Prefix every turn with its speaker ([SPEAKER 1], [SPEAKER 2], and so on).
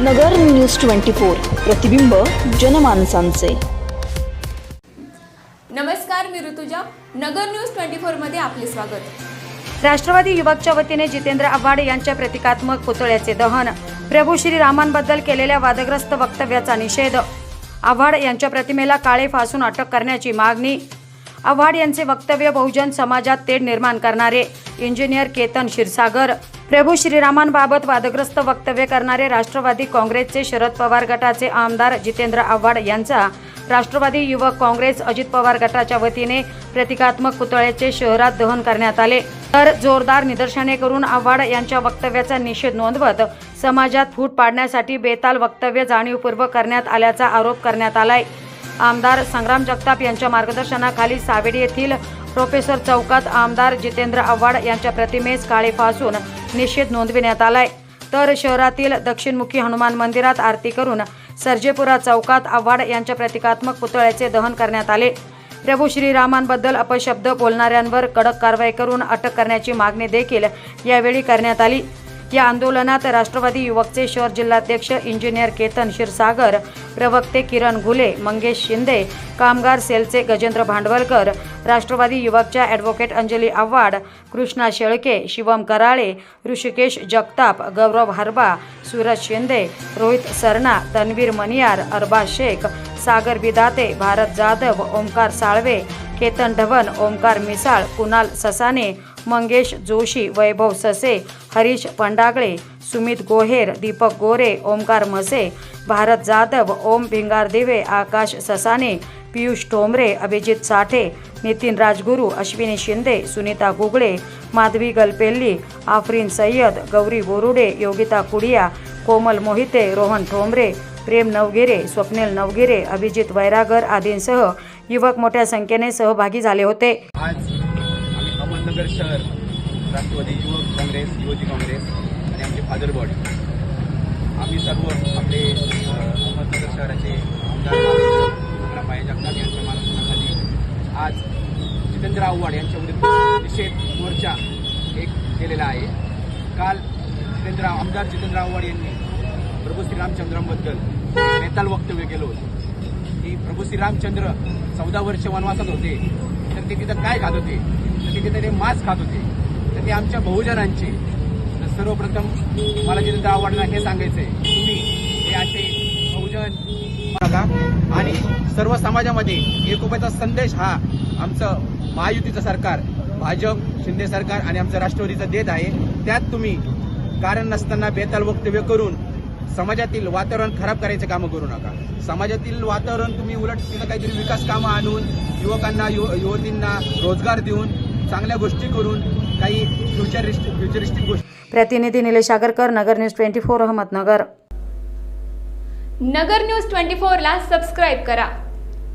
[SPEAKER 1] नगर news twenty four प्रतिबिंब जनमानसांचे.
[SPEAKER 2] नमस्कार मी ऋतुजा. नगर न्यूज ट्वेंटी फोरमध्ये आपले स्वागत.
[SPEAKER 3] राष्ट्रवादी युवकच्या वतीने जितेंद्र आव्हाड यांच्या प्रतिकात्मक पुतळ्याचे दहन प्रभू श्रीरामांबद्दल केलेल्या वादग्रस्त वक्तव्याचा निषेध. आव्हाड यांच्या प्रतिमेला काळे फासून अटक करण्याची मागणी. आव्हाड यांचे वक्तव्य बहुजन समाजात तेढ निर्माण करणारे इंजिनियर केतन क्षीरसागर. प्रभू श्रीरामांबाबत वादग्रस्त वक्तव्य करणारे राष्ट्रवादी काँग्रेसचे शरद पवार गटाचे आमदार जितेंद्र आव्हाड यांचा राष्ट्रवादी युवक काँग्रेस अजित पवार गटाच्या वतीने प्रतिकात्मक पुतळ्याचे शहरात दहन करण्यात आले. तर जोरदार निदर्शने करून आव्हाड यांच्या वक्तव्याचा निषेध नोंदवत समाजात फूट पाडण्यासाठी बेताल वक्तव्य जाणीवपूर्वक करण्यात आल्याचा आरोप करण्यात आलाय. आमदार संग्राम जगताप यांच्या मार्गदर्शनाखाली सावेडी येथील प्रोफेसर चौकात आमदार जितेंद्र आव्हाड यांच्या प्रतिमेस काळे फासून निषेध नोंदविण्यात आलाय. तर शहरातील दक्षिणमुखी हनुमान मंदिरात आरती करून सर्जेपुरा चौकात आव्हाड यांच्या प्रतिकात्मक पुतळ्याचे दहन करण्यात आले. प्रभू श्रीरामांबद्दल अपशब्द बोलणाऱ्यांवर कडक कारवाई करून अटक करण्याची मागणी देखील यावेळी करण्यात आली. या आंदोलनात राष्ट्रवादी युवकचे शहर जिल्हाध्यक्ष इंजिनियर केतन क्षीरसागर प्रवक्ते किरण घुले मंगेश शिंदे कामगार सेलचे गजेंद्र भांडवलकर राष्ट्रवादी युवकच्या ॲडव्होकेट अंजली आव्हाड कृष्णा शेळके शिवम कराळे ऋषिकेश जगताप गौरव हरबा सूरज शिंदे रोहित सरना तन्वीर मनियार अरबाज शेख सागर बिदाते भारत जाधव ओमकार साळवे केतन ढवण ओमकार मिसाळ कुणाल ससाने मंगेश जोशी वैभव ससे हरीश पंडागळे सुमित गोहेर दीपक गोरे ओमकार मसे भारत जाधव ओम भिंगार दिवे आकाश ससाने पियुष टोमरे अभिजित साठे नितीन राजगुरू अश्विनी शिंदे सुनीता गुगळे माधवी गलपेल्ली आफरीन सय्यद गौरी बोरुडे योगिता कुडिया कोमल मोहिते रोहन ठोंबरे प्रेम नवगिरे स्वप्नील नवगिरे अभिजित वैरागर आदींसह युवक मोठ्या संख्येने सहभागी झाले होते.
[SPEAKER 4] आज अहमदनगर शहर राष्ट्रवादी युवक काँग्रेस युवती काँग्रेस आणि आमचे फादर बॉडी आम्ही सर्व आपले अहमदनगर शहराचे आमदार संग्रामबाई जगताप यांच्या मार्गदर्शनाखाली आज जितेंद्र आव्हाड यांच्या विरुद्ध निषेध मोर्चा एक केलेला आहे. काल जितेंद्र आमदार जितेंद्र आव्हाड यांनी प्रभू श्रीरामचंद्रांबद्दल एक बेताल वक्तव्य केलं होतं. की प्रभू श्रीरामचंद्र चौदा वर्ष वनवासात होते तर ते तिथं काय खात होते? तर ते मांस खात होते. तर ते आमच्या बहुजनांचे. तर सर्वप्रथम मला जिथे आवडणार हे सांगायचं आहे तुम्ही हे असे बहुजन आणि सर्व समाजामध्ये एकोप्याचा संदेश हा आमचं महायुतीचं सरकार भाजप शिंदे सरकार आणि आमचं राष्ट्रवादीचं देत आहे. त्यात तुम्ही कारण नसताना बेताल वक्तव्य करून समाजातील वातावरण खराब करायचं कामं करू नका. समाजातील वातावरण तुम्ही उलट तिथं काहीतरी विकास कामं आणून युवकांना युव युवतींना रोजगार देऊन चांगल्या गोष्टी करून काही फ्युचरिस्टिक फ्युचरिस्टिक गोष्टी.
[SPEAKER 3] प्रतिनिधी Nilesh Agarkar Nagar news twenty four Ahmednagar.
[SPEAKER 2] Nagar news twenty फोरला सबस्क्राईब करा.